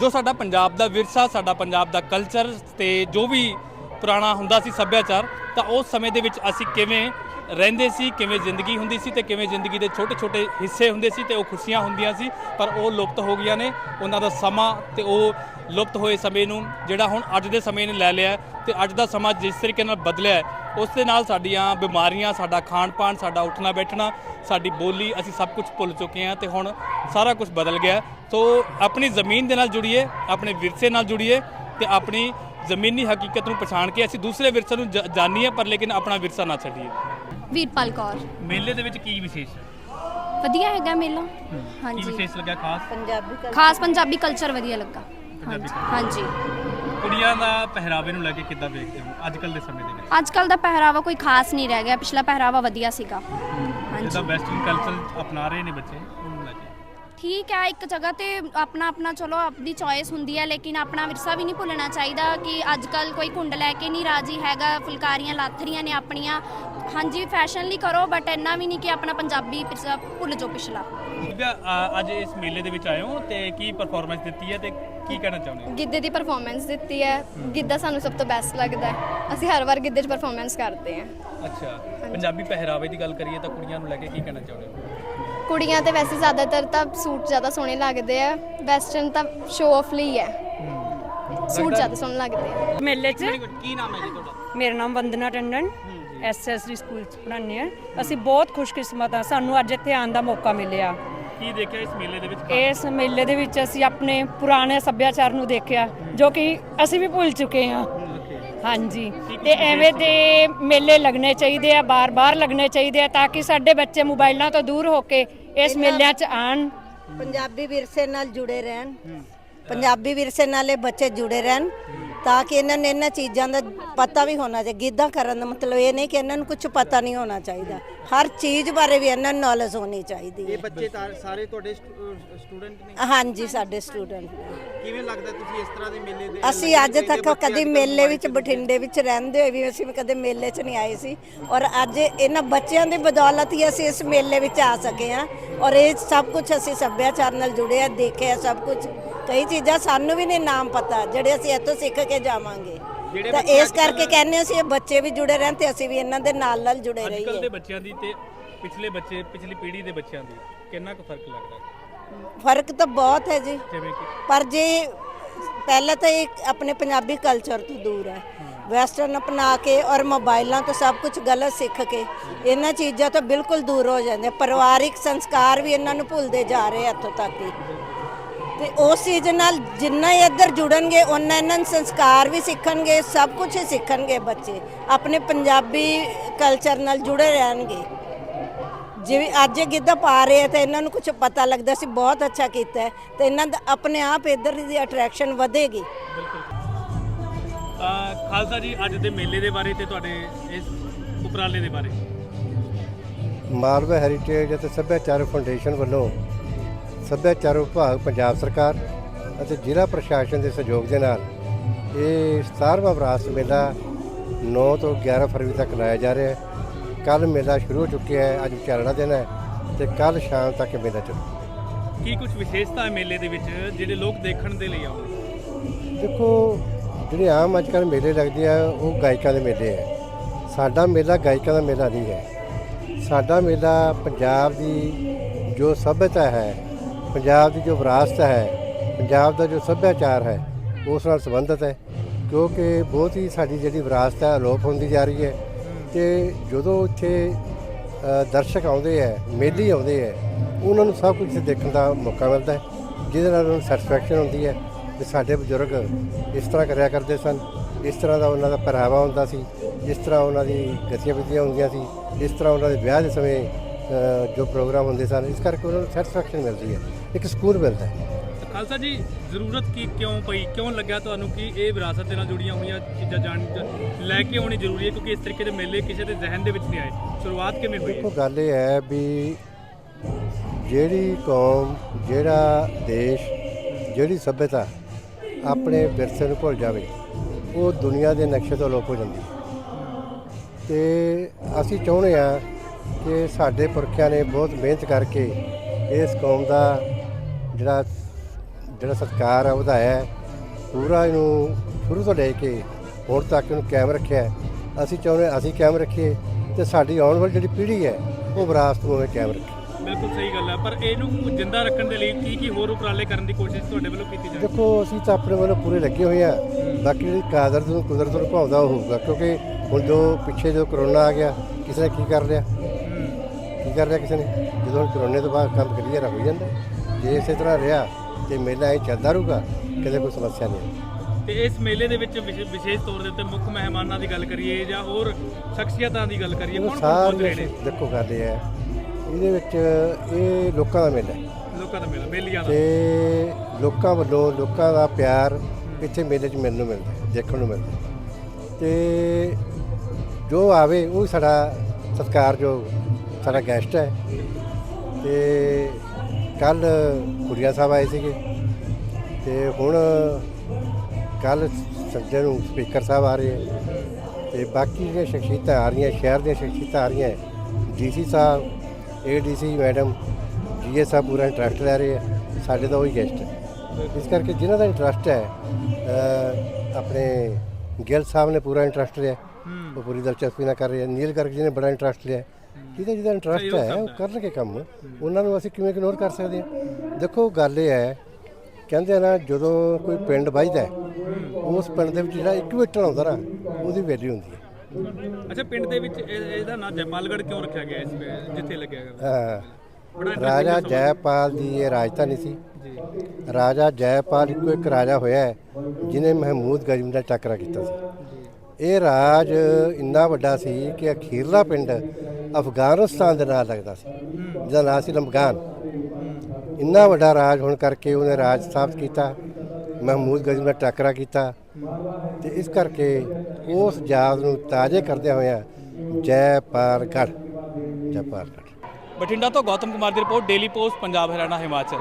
ਜੋ ਸਾਡਾ ਪੰਜਾਬ ਦਾ ਵਿਰਸਾ, ਸਾਡਾ ਪੰਜਾਬ ਦਾ ਕਲਚਰ ਤੇ ਜੋ ਵੀ ਪੁਰਾਣਾ ਹੁੰਦਾ ਸੀ ਸੱਭਿਆਚਾਰ, ਤਾਂ ਉਸ ਸਮੇਂ ਦੇ ਵਿੱਚ ਅਸੀਂ ਕਿਵੇਂ ਰਹਿੰਦੇ ਸੀ, ਕਿਵੇਂ ਜ਼ਿੰਦਗੀ ਹੁੰਦੀ ਸੀ ਤੇ ਕਿਵੇਂ ਜ਼ਿੰਦਗੀ ਦੇ ਛੋਟੇ-ਛੋਟੇ ਹਿੱਸੇ ਹੁੰਦੇ ਸੀ ਤੇ ਉਹ ਖੁਸ਼ੀਆਂ ਹੁੰਦੀਆਂ ਸੀ, ਪਰ ਉਹ ਲੁਪਤ ਹੋ ਗਈਆਂ ਨੇ, ਉਹਨਾਂ ਦਾ ਸਮਾਂ ਤੇ ਉਹ ਲੁਪਤ ਹੋਏ ਸਮੇਂ ਨੂੰ, ਜਿਹੜਾ ਹੁਣ ਅੱਜ ਦੇ ਸਮੇਂ ਨੇ ਲੈ ਲਿਆ ਹੈ ਤੇ ਅੱਜ ਦਾ ਸਮਾਂ ਜਿਸ ਤਰੀਕੇ ਨਾਲ ਬਦਲਿਆ ਉਸ ਦੇ ਨਾਲ ਸਾਡੀਆਂ ਬਿਮਾਰੀਆਂ, ਸਾਡਾ ਖਾਣ-ਪਾਣ, ਸਾਡਾ ਉੱਠਣਾ ਬੈਠਣਾ ਸਾਡੀ ਬੋਲੀ, ਅਸੀਂ ਸਭ ਕੁਝ ਭੁੱਲ ਚੁੱਕੇ ਹਾਂ ਤੇ ਹੁਣ ਸਾਰਾ ਕੁਝ ਬਦਲ ਗਿਆ ਸੋ ਆਪਣੀ ਜ਼ਮੀਨ ਦੇ ਨਾਲ ਜੁੜੀਏ, ਆਪਣੇ ਵਿਰਸੇ ਨਾਲ ਜੁੜੀਏ ਤੇ ਆਪਣੀ ਜ਼ਮੀਨੀ ਹਕੀਕਤ ਨੂੰ ਪਛਾਣ ਕੇ ਅਸੀਂ ਦੂਸਰੇ ਵਿਰਸੇ ਨੂੰ ਜ- ਜਾਣੀਏ ਪਰ ਲੇਕਿਨ ਆਪਣਾ ਵਿਰਸਾ ਨਾ ਛੱਡੀਏ। ਵੀਰਪਾਲ ਕੌਰ। ਮੇਲੇ ਦੇ ਵਿੱਚ ਕੀ ਵਿਸ਼ੇਸ਼ ਹੈ? ਵਧੀਆ ਹੈਗਾ ਮੇਲਾ। ਕੀ ਹਾਂਜੀ। ਵਿਸ਼ੇਸ਼ ਲੱਗਾ ਖਾਸ? ਖਾਸ ਪੰਜਾਬੀ ਕਲਚਰ ਵਧੀਆ ਲੱਗਾ। ਹਾਂਜੀ ਹਾਂਜੀ। ਕੁੜੀਆਂ ਦਾ ਪਹਿਰਾਵੇ ਨੂੰ ਲੈ ਕੇ ਕਿੱਦਾਂ ਵੇਖਦੇ ਹੋ? ਅੱਜ ਕੱਲ ਦੇ ਸਮੇਂ ਦੇ ਵਿੱਚ। ਅੱਜ ਕੱਲ ਦਾ ਪਹਿਰਾਵਾ ਕੋਈ ਖਾਸ ਨਹੀਂ ਰਹਿ ਗਿਆ। ਪਿਛਲਾ ਪਹਿਰਾਵਾ ਵਧੀਆ ਸੀਗਾ। ਜਿੱਦਾਂ ਹਾਂਜੀ। ਵੈਸਟਰਨ ਕਲਚਰ ਅਪਣਾ ਰਹੇ ਨੇ ਬੱਚੇ। ਠੀਕ ਹੈ ਇੱਕ ਜਗ੍ਹਾ ਤੇ ਆਪਣਾ ਆਪਣਾ ਚਲੋ ਆਪਣੀ ਚੋਇਸ ਹੁੰਦੀ ਹੈ ਲੇਕਿਨ ਆਪਣਾ ਵਿਰਸਾ ਵੀ ਨਹੀਂ ਭੁੱਲਣਾ ਚਾਹੀਦਾ ਕਿ ਅੱਜ ਕੱਲ ਕੋਈ ਕੁੰਡ ਲੈ ਕੇ ਨਹੀਂ ਰਾਜੀ ਹੈਗਾ ਫੁਲਕਾਰੀਆਂ ਲਾਥਰੀਆਂ ਨੇ ਆਪਣੀਆਂ। ਹਾਂਜੀ ਫੈਸ਼ਨ ਲਈ ਕਰੋ ਬਟ ਇੰਨਾ ਵੀ ਨਹੀਂ ਕਿ ਆਪਣਾ ਪੰਜਾਬੀ ਵਿਰਸਾ ਭੁੱਲ ਜਾਓ ਪਿਛਲਾ। ਅ, ਅੱਜ ਇਸ ਮੇਲੇ ਦੇ ਵਿੱਚ ਆਏ ਹੋ ਤੇ ਕੀ ਪਰਫਾਰਮੈਂਸ ਦਿੱਤੀ ਹੈ ਤੇ ਕੀ ਕਹਿਣਾ ਚਾਹੁੰਦੇ ਹੋ? ਗਿੱਧੇ ਦੀ ਪਰਫਾਰਮੈਂਸ ਦਿੱਤੀ ਹੈ। ਗਿੱਧਾ ਸਾਨੂੰ ਸਭ ਤੋਂ ਬੈਸਟ ਲੱਗਦਾ ਹੈ। ਅਸੀਂ ਹਰ ਵਾਰ ਗਿੱਧੇ 'ਚ ਪਰਫਾਰਮੈਂਸ ਕਰਦੇ ਹਾਂ। ਅੱਛਾ ਪੰਜਾਬੀ ਪਹਿਰਾਵੇ ਦੀ ਗੱਲ ਕਰੀਏ ਤਾਂ ਕੁੜੀਆਂ ਨੂੰ ਲੈ ਕੇ ਕੀ ਕਹਿਣਾ ਚਾਹੁੰਦੇ ਹੋ? ਕੁੜੀਆਂ ਤੇ ਵੈਸੇ ਜ਼ਿਆਦਾਤਰ ਤਾਂ ਸੂਟ ਜ਼ਿਆਦਾ ਸੋਹਣੇ ਲੱਗਦੇ ਆ ਵੈਸਟਰਨ ਤਾਂ ਸ਼ੋਅ ਆਫ ਲਈ ਹੈ। ਸੂਟ ਜ਼ਿਆਦਾ ਸੋਹਣੇ ਲੱਗਦੇ ਆ। ਮੇਲੇ 'ਚ? ਕੀ ਨਾਮ ਹੈ ਜੀ ਤੁਹਾਡਾ? ਮੇਰਾ ਨਾਮ ਵੰਦਨਾ ਟੰਡਨ ਐਸਐਸਡੀ ਸਕੂਲ 'ਚ ਪੜ੍ਹਾਉਂਦੇ ਹਾਂ। ਅਸੀਂ ਬਹੁਤ ਖੁਸ਼ਕਿਸਮਤ ਹਾਂ ਸਾਨੂੰ ਅੱਜ ਇੱਥੇ ਆਉਣ ਦਾ ਮੌਕਾ ਮਿਲਿਆ। ਕੀ ਦੇਖਿਆ ਇਸ ਮੇਲੇ ਦੇ ਵਿੱਚ? ਇਸ ਮੇਲੇ ਦੇ ਵਿੱਚ ਅਸੀਂ ਆਪਣੇ ਪੁਰਾਣੇ ਸੱਭਿਆਚਾਰ ਨੂੰ ਦੇਖਿਆ ਜੋ ਕਿ ਅਸੀਂ ਵੀ ਭੁੱਲ ਚੁੱਕੇ ਹਾਂ। ਹਾਂਜੀ। ਤੇ ਐਵੇਂ ਦੇ ਮੇਲੇ ਲੱਗਣੇ ਚਾਹੀਦੇ ਆ ਬਾਰ-ਬਾਰ ਲੱਗਣੇ ਚਾਹੀਦੇ ਆ ਤਾਂ ਕਿ ਸਾਡੇ ਬੱਚੇ ਮੋਬਾਈਲਾਂ ਤੋਂ ਦੂਰ ਹੋ ਕੇ ਇਸ ਮੇਲਿਆਂ 'ਚ ਆਣ ਪੰਜਾਬੀ ਵਿਰਸੇ ਨਾਲ ਜੁੜੇ ਰਹਿਣ। ਪੰਜਾਬੀ ਵਿਰਸੇ ਨਾਲ ਇਹ ਬੱਚੇ ਜੁੜੇ ਰਹਿਣ। ਤਾਂ ਕਿ ਇਹਨਾਂ ਨੂੰ ਇਹਨਾਂ ਚੀਜ਼ਾਂ ਦਾ ਪਤਾ ਵੀ ਹੋਣਾ ਚਾਹੀਦਾ। ਗਿੱਧਾ ਕਰਨ ਦਾ ਮਤਲਬ ਇਹ ਨਹੀਂ ਕਿ ਇਹਨਾਂ ਨੂੰ ਕੁਝ ਪਤਾ ਨਹੀਂ ਹੋਣਾ ਚਾਹੀਦਾ। ਹਰ ਚੀਜ਼ ਬਾਰੇ ਵੀ ਇਹਨਾਂ ਨੂੰ ਨੌਲੇਜ ਹੋਣੀ ਚਾਹੀਦੀ ਹੈ। ਇਹ ਬੱਚੇ ਤਾਂ ਸਾਰੇ ਤੁਹਾਡੇ ਸਟੂਡੈਂਟ ਨੇ? ਹਾਂਜੀ ਸਾਡੇ ਸਟੂਡੈਂਟ। ਕਿਵੇਂ ਲੱਗਦਾ ਤੁਸੀਂ ਇਸ ਤਰ੍ਹਾਂ ਦੇ ਮੇਲੇ ਦੇ ਅਸੀਂ ਅੱਜ ਤੱਕ ਕਦੀ ਮੇਲੇ ਵਿੱਚ ਬਠਿੰਡੇ ਵਿੱਚ ਰਹਿੰਦੇ ਹੋਏ ਵੀ ਅਸੀਂ ਵੀ ਕਦੇ ਮੇਲੇ 'ਚ ਨਹੀਂ ਆਏ ਸੀ। ਔਰ ਅੱਜ ਇਹਨਾਂ ਬੱਚਿਆਂ ਦੀ ਬਦੌਲਤ ਹੀ ਅਸੀਂ ਇਸ ਮੇਲੇ ਵਿੱਚ ਆ ਸਕੇ ਹਾਂ। ਔਰ ਇਹ ਸਭ ਕੁਝ ਅਸੀਂ ਸੱਭਿਆਚਾਰ ਨਾਲ ਜੁੜੇ ਆ ਦੇਖਿਆ ਸਭ ਕੁਝ ਕਈ ਚੀਜ਼ਾਂ ਸਾਨੂੰ ਵੀ ਨਹੀਂ ਨਾਮ ਪਤਾ ਜਿਹੜੇ ਅਸੀਂ ਇੱਥੋਂ ਸਿੱਖ ਕੇ ਜਾਵਾਂਗੇ। ਤਾਂ ਇਸ ਕਰਕੇ ਕਹਿੰਦੇ ਅਸੀਂ ਇਹ ਬੱਚੇ ਵੀ ਜੁੜੇ ਰਹਿਣ ਤੇ ਅਸੀਂ ਵੀ ਇਹਨਾਂ ਦੇ ਨਾਲ ਨਾਲ ਜੁੜੇ ਅੱਜ ਕੱਲ ਰਹੀਏ। ਦੇ ਬੱਚਿਆਂ ਦੀ ਤੇ ਪਿਛਲੇ ਬੱਚੇ ਪਿਛਲੀ ਪੀੜ੍ਹੀ ਦੇ ਬੱਚਿਆਂ ਦੀ ਕਿੰਨਾ ਕੁ ਫ਼ਰਕ ਲੱਗਦਾ ਹੈ? ਫ਼ਰਕ ਤਾਂ ਬਹੁਤ ਹੈ ਜੀ। ਜਿਵੇਂ ਕਿ ਪਰ ਜੇ ਪਹਿਲਾਂ ਤਾਂ ਇਹ ਆਪਣੇ ਪੰਜਾਬੀ ਕਲਚਰ ਤੋਂ ਦੂਰ ਹੈ। ਵੈਸਟਰਨ ਅਪਣਾ ਕੇ ਔਰ ਮੋਬਾਈਲਾਂ ਤੋਂ ਸਭ ਕੁਝ ਗਲਤ ਸਿੱਖ ਕੇ ਇਹਨਾਂ ਚੀਜ਼ਾਂ ਤੋਂ ਬਿਲਕੁਲ ਦੂਰ ਹੋ ਜਾਂਦੇ ਪਰਿਵਾਰਿਕ ਸੰਸਕਾਰ ਵੀ ਇਹਨਾਂ ਨੂੰ ਭੁੱਲਦੇ ਜਾ ਰਹੇ ਆ ਇੱਥੋਂ ਤੱਕ ਹੀ। ਤੇ ਉਸ ਚੀਜ਼ ਨਾਲ ਜਿੰਨਾ ਹੀ ਇੱਧਰ ਜੁੜਨਗੇ ਉਹਨਾਂ ਇਹਨਾਂ ਨੂੰ ਸੰਸਕਾਰ ਵੀ ਸਿੱਖਣਗੇ ਸਭ ਕੁਝ ਹੀ ਸਿੱਖਣਗੇ ਬੱਚੇ। ਆਪਣੇ ਪੰਜਾਬੀ ਕਲਚਰ ਨਾਲ ਜੁੜੇ ਰਹਿਣਗੇ। ਜਿਵੇਂ ਅੱਜ ਇਹ ਗਿੱਧਾ ਪਾ ਰਹੇ ਆ ਤੇ ਇਹਨਾਂ ਨੂੰ ਕੁਝ ਪਤਾ ਲੱਗਦਾ ਸੀ ਬਹੁਤ ਅੱਛਾ ਕੀਤਾ ਤੇ ਇਹਨਾਂ ਦਾ ਆਪਣੇ ਆਪ ਇੱਧਰ ਦੀ ਅਟਰੈਕਸ਼ਨ ਵਧੇਗੀ। ਖਾਲਸਾ ਜੀ ਅੱਜ ਦੇ ਮੇਲੇ ਦੇ ਬਾਰੇ ਤੇ ਤੁਹਾਡੇ ਇਸ ਉਪਰਾਲੇ ਦੇ ਬਾਰੇ। ਮਾਲਵਾ ਹੈਰੀਟੇਜ ਅਤੇ ਸੱਭਿਆਚਾਰ ਫਾਊਂਡੇਸ਼ਨ ਵੱਲੋਂ ਸੱਭਿਆਚਾਰ ਵਿਭਾਗ ਪੰਜਾਬ ਸਰਕਾਰ ਅਤੇ ਜ਼ਿਲ੍ਹਾ ਪ੍ਰਸ਼ਾਸਨ ਦੇ ਸਹਿਯੋਗ ਦੇ ਨਾਲ ਇਹ 17ਵਾਂ ਵਿਰਾਸਤ ਮੇਲਾ 9 ਤੋਂ 11 ਫਰਵਰੀ ਤੱਕ ਲਾਇਆ ਜਾ ਰਿਹਾ ਹੈ। ਕੱਲ ਮੇਲਾ ਸ਼ੁਰੂ ਹੋ ਚੁੱਕਿਆ ਹੈ ਅੱਜ ਵਿਚਾਰਣਾ ਦਿਨ ਹੈ ਤੇ ਕੱਲ ਸ਼ਾਮ ਤੱਕ ਮੇਲਾ ਚੱਲੂ। ਕੀ ਕੁਝ ਵਿਸ਼ੇਸ਼ਤਾ ਹੈ ਮੇਲੇ ਦੇ ਵਿੱਚ ਜਿਹੜੇ ਲੋਕ ਦੇਖਣ ਦੇ ਲਈ ਆਉਂਦੇ? ਦੇਖੋ ਜਿਹੜੇ ਆਮ ਅੱਜ ਕੱਲ੍ਹ ਮੇਲੇ ਲੱਗਦੇ ਆ ਉਹ ਗਾਇਕਾਂ ਦੇ ਮੇਲੇ ਆ ਸਾਡਾ ਮੇਲਾ ਗਾਇਕਾਂ ਦਾ ਮੇਲਾ ਨਹੀਂ ਹੈ। ਸਾਡਾ ਮੇਲਾ ਪੰਜਾਬ ਦੀ ਜੋ ਸੱਭਿਅਤਾ ਹੈ ਪੰਜਾਬ ਦੀ ਜੋ ਵਿਰਾਸਤ ਹੈ, ਪੰਜਾਬ ਦਾ ਜੋ ਸੱਭਿਆਚਾਰ ਹੈ, ਉਸ ਨਾਲ ਸੰਬੰਧਿਤ ਹੈ, ਕਿਉਂਕਿ ਬਹੁਤ ਹੀ ਸਾਡੀ ਜਿਹੜੀ ਵਿਰਾਸਤ ਹੈ, ਅਲੋਪ ਹੁੰਦੀ ਜਾ ਰਹੀ ਹੈ ਤੇ ਜਦੋਂ ਇੱਥੇ ਦਰਸ਼ਕ ਆਉਂਦੇ ਹੈ, ਮੇਲੀ ਆਉਂਦੇ ਹੈ, ਉਹਨਾਂ ਨੂੰ ਸਭ ਕੁਝ ਦੇਖਣ ਦਾ ਮੌਕਾ ਮਿਲਦਾ ਹੈ, ਜਿਹਦੇ ਨਾਲ ਉਹਨਾਂ ਨੂੰ ਸੈਟੀਸਫੈਕਸ਼ਨ ਹੁੰਦੀ ਹੈ ਕਿ ਸਾਡੇ ਬਜ਼ੁਰਗ ਇਸ ਤਰ੍ਹਾਂ ਕਰਿਆ ਕਰਦੇ ਸਨ, ਇਸ ਤਰ੍ਹਾਂ ਦਾ ਉਹਨਾਂ ਦਾ ਪਹਿਰਾਵਾ ਹੁੰਦਾ ਸੀ ਇਸ ਤਰ੍ਹਾਂ ਉਹਨਾਂ ਦੀ ਗਤੀਵਿਧੀਆਂ ਹੁੰਦੀਆਂ ਸੀ, ਇਸ ਤਰ੍ਹਾਂ ਉਹਨਾਂ ਦੇ ਵਿਆਹ ਦੇ ਸਮੇਂ ਜੋ ਪ੍ਰੋਗਰਾਮ ਹੁੰਦੇ ਸਨ, ਇਸ ਕਰਕੇ ਉਹਨਾਂ ਨੂੰ ਸੈਟੀਸਫੈਕਸ਼ਨ ਮਿਲਦੀ ਹੈ। ਇੱਕ ਸਕੂਨ ਮਿਲਦਾ ਹੈ। ਖਾਲਸਾ ਜੀ ਜ਼ਰੂਰਤ ਕੀ ਕਿਉਂ ਪਈ? ਕਿਉਂ ਲੱਗਿਆ ਤੁਹਾਨੂੰ ਕਿ ਇਹ ਵਿਰਾਸਤ ਦੇ ਨਾਲ ਜੁੜੀਆਂ ਹੋਈਆਂ ਚੀਜ਼ਾਂ ਜਾਣ ਲੈ ਕੇ ਆਉਣੀ ਜ਼ਰੂਰੀ ਹੈ? ਕਿਉਂਕਿ ਇਸ ਤਰੀਕੇ ਦੇ ਮੇਲੇ ਕਿਸੇ ਦੇ ਜ਼ਿਹਨ ਦੇ ਵਿੱਚ ਨਹੀਂ ਆਏ। ਸ਼ੁਰੂਆਤ ਕਿਵੇਂ ਹੋਈ ਦੇਖੋ ਗੱਲ ਇਹ ਹੈ ਵੀ ਜਿਹੜੀ ਕੌਮ ਜਿਹੜਾ ਦੇਸ਼ ਜਿਹੜੀ ਸਭਿਅਤਾ ਆਪਣੇ ਵਿਰਸੇ ਨੂੰ ਭੁੱਲ ਜਾਵੇ ਉਹ ਦੁਨੀਆ ਦੇ ਨਕਸ਼ੇ ਤੋਂ ਅਲੋਪ ਹੋ ਜਾਂਦੀ ਤੇ ਅਸੀਂ ਚਾਹੁੰਦੇ ਆ ਕਿ ਸਾਡੇ ਪੁਰਖਿਆਂ ਨੇ ਬਹੁਤ ਮਿਹਨਤ ਕਰਕੇ ਇਸ ਕੌਮ ਦਾ ਜਿਹੜਾ ਜਿਹੜਾ ਸਤਿਕਾਰ ਹੈ ਵਧਾਇਆ ਹੈ। ਪੂਰਾ ਇਹਨੂੰ ਸ਼ੁਰੂ ਤੋਂ ਲੈ ਕੇ ਹੁਣ ਤੱਕ ਇਹਨੂੰ ਕਾਇਮ ਰੱਖਿਆ ਹੈ। ਅਸੀਂ ਚਾਹੁੰਦੇ ਅਸੀਂ ਕਾਇਮ ਰੱਖੀਏ ਤੇ ਸਾਡੀ ਆਉਣ ਵਾਲੀ ਜਿਹੜੀ ਪੀੜ੍ਹੀ ਹੈ ਉਹ ਵਿਰਾਸਤ ਨੂੰ ਉਵੇਂ ਕਾਇਮ ਰੱਖੇ। ਬਿਲਕੁਲ ਸਹੀ ਗੱਲ ਹੈ ਪਰ ਇਹਨੂੰ ਜਿੰਦਾ ਰੱਖਣ ਦੇ ਲਈ ਕੀ ਕੀ ਹੋਰ ਉਪਰਾਲੇ ਕਰਨ ਦੀ ਕੋਸ਼ਿਸ਼ ਤੁਹਾਡੇ ਵੱਲੋਂ ਕੀਤੀ ਜਾਵੇ? ਦੇਖੋ ਅਸੀਂ ਤਾਂ ਆਪਣੇ ਵੱਲੋਂ ਪੂਰੇ ਲੱਗੇ ਹੋਏ ਆ ਬਾਕੀ ਜਿਹੜੀ ਕਾਦਰ ਨੂੰ ਕੁਦਰਤ ਨੂੰ ਭਾਉਂਦਾ ਉਹ ਹੋਊਗਾ ਕਿਉਂਕਿ ਹੁਣ ਜੋ ਪਿੱਛੇ ਜੋ ਕਰੋਨਾ ਆ ਗਿਆ ਕਿਸੇ ਨੇ ਕੀ ਕਰ ਲਿਆ? ਕੀ ਕਰ ਲਿਆ ਕਿਸੇ ਨੇ? ਜਦੋਂ ਕਰੋਨੇ ਤੋਂ ਬਾਅਦ ਕੰਮ ਕਲੀਅਰ ਹੋ ਜਾਂਦਾ। ਜੇ ਇਸੇ ਤਰ੍ਹਾਂ ਰਿਹਾ ਤੇ ਮੇਲਾ ਇਹ ਚੱਲਦਾ ਰਹੂਗਾ ਕਦੇ ਕੋਈ ਸਮੱਸਿਆ ਨਹੀਂ ਤੇ ਇਸ ਮੇਲੇ ਦੇ ਵਿੱਚ ਵਿਸ਼ੇ- ਵਿਸ਼ੇਸ਼ ਤੌਰ ਦੇ ਉੱਤੇ ਮੁੱਖ ਮਹਿਮਾਨਾਂ ਦੀ ਗੱਲ ਕਰੀਏ ਜਾਂ ਹੋਰ ਸ਼ਖਸੀਅਤਾਂ ਦੀ ਗੱਲ ਕਰੀਏ ਕੌਣ ਕੌਣ ਪਹੁੰਚ ਰਹੇ ਨੇ? ਦੇਖੋ ਗੱਲ ਇਹ ਹੈ ਇਹਦੇ ਵਿੱਚ ਇਹ ਲੋਕਾਂ ਦਾ ਮੇਲਾ ਹੈ। ਲੋਕਾਂ ਦਾ ਮੇਲਾ ਮੇਲੀਆਂ ਦਾ। ਤੇ ਲੋਕਾਂ ਵੱਲੋਂ ਲੋਕਾਂ ਦਾ ਪਿਆਰ ਇੱਥੇ ਮੇਲੇ 'ਚ ਮਿਲਣ ਨੂੰ ਮਿਲਦਾ ਹੈ, ਦੇਖਣ ਨੂੰ ਮਿਲਦਾ ਹੈ। ਤੇ ਜੋ ਆਵੇ ਉਹ ਸਾਡਾ ਸਤਿਕਾਰਯੋਗ ਸਾਡਾ ਗੈਸਟ ਹੈ। ਤੇ ਕੱਲ ਕੁੜੀਆ ਸਾਹਿਬ ਆਏ ਸੀਗੇ ਤੇ ਹੁਣ ਕੱਲ ਸੰਡੇ ਨੂੰ ਸਪੀਕਰ ਸਾਹਿਬ ਆ ਰਹੇ ਹੈ ਤੇ ਬਾਕੀ ਜਿਹੜੀਆਂ ਸ਼ਖਸੀਅਤਾਂ ਆ ਰਹੀਆਂ ਸ਼ਹਿਰ ਦੀਆਂ ਸ਼ਖਸੀਅਤਾਂ ਆ ਰਹੀਆਂ ਡੀਸੀ ਸਾਹਿਬ ਏਡੀਸੀ ਮੈਡਮ ਜੀਏ ਸਾਹਿਬ ਪੂਰਾ ਇੰਟਰਸਟ ਲੈ ਰਹੇ ਹੈ ਸਾਡੇ ਤਾਂ ਉਹੀ ਗੈਸਟ ਹੈ ਇਸ ਕਰਕੇ ਜਿਨ੍ਹਾਂ ਦਾ ਇੰਟਰਸਟ ਹੈ ਆਪਣੇ ਗਿੱਲ ਸਾਹਿਬ ਨੇ ਪੂਰਾ ਇੰਟਰਸਟ ਲਿਆ। ਉਹ ਪੂਰੀ ਦਿਲਚਸਪੀ ਨਾਲ ਕਰ ਰਹੇ ਹੈ ਨੀਲ ਗਰਗ ਜੀ ਨੇ ਬੜਾ ਇੰਟਰਸਟ ਲਿਆ। ਜਿਹਦਾ ਜਿਹਦਾ ਇੰਟਰਸਟ ਹੈ ਉਹ ਕਰਨਗੇ ਕੰਮ। ਉਹਨਾਂ ਨੂੰ ਅਸੀਂ ਕਿਵੇਂ ਇਗਨੋਰ ਕਰ ਸਕਦੇ ਹਾਂ? ਦੇਖੋ ਗੱਲ ਇਹ ਹੈ ਕਹਿੰਦੇ ਨਾ ਜਦੋਂ ਕੋਈ ਪਿੰਡ ਵੱਜਦਾ ਉਸ ਪਿੰਡ ਦੇ ਵਿੱਚ ਜਿਹੜਾ ਇੱਕ ਵੀ ਇੱਟਣ ਆਉਂਦਾ ਨਾ ਉਹਦੀ ਵੈਲਿਊ ਹੁੰਦੀ ਹੈ। ਅੱਛਾ ਪਿੰਡ ਦੇ ਵਿੱਚ ਇਹ- ਇਹਦਾ ਨਾਂ ਜੈਪਾਲਗੜ੍ਹ ਕਿਉਂ ਰੱਖਿਆ ਗਿਆ ਇਸ ਜਿੱਥੇ ਲੱਗਿਆ ਗਿਆ। ਹਾਂ। ਰਾਜਾ। ਜੈਪਾਲ ਦੀ ਇਹ ਰਾਜਧਾਨੀ ਸੀ। ਜੀ। ਰਾਜਾ ਜੈਪਾਲ ਇੱਕੋ ਇੱਕ ਰਾਜਾ ਹੋਇਆ ਹੈ ਜਿਨੇ ਮਹਿਮੂਦ ਗਜਮ ਨਾਲ ਟੱਕਰਾ ਕੀਤਾ ਸੀ। ਇਹ ਰਾਜ ਇੰਨਾ ਵੱਡਾ ਸੀ ਕਿ ਅਖੀਰਲਾ ਪਿੰਡ ਅਫਗਾਨਿਸਤਾਨ ਦੇ ਨਾਲ ਲੱਗਦਾ ਸੀ, ਜਿਹਦਾ ਨਾਂ ਸੀ ਲਮਗਾਨ ਇੰਨਾ ਵੱਡਾ ਰਾਜ ਹੋਣ ਕਰਕੇ ਉਹਨੇ ਰਾਜ ਸਥਾਪਿਤ ਕੀਤਾ, ਮਹਿਮੂਦ ਗਜਮ ਨਾਲ ਟੱਕਰਾ ਕੀਤਾ। ਤੇ ਇਸ ਕਰਕੇ ਉਸ ਯਾਦ ਨੂੰ ਤਾਜ਼ੇ ਕਰਦੇ ਹੋਇਆ ਜੈਪਾਲਗੜ੍ਹ ਜੈਪਾਲਗੜ੍ਹ ਬਠਿੰਡਾ ਤੋਂ ਗੌਤਮ ਕੁਮਾਰ ਦੀ report, daily post, Punjab, Haryana, Himachal.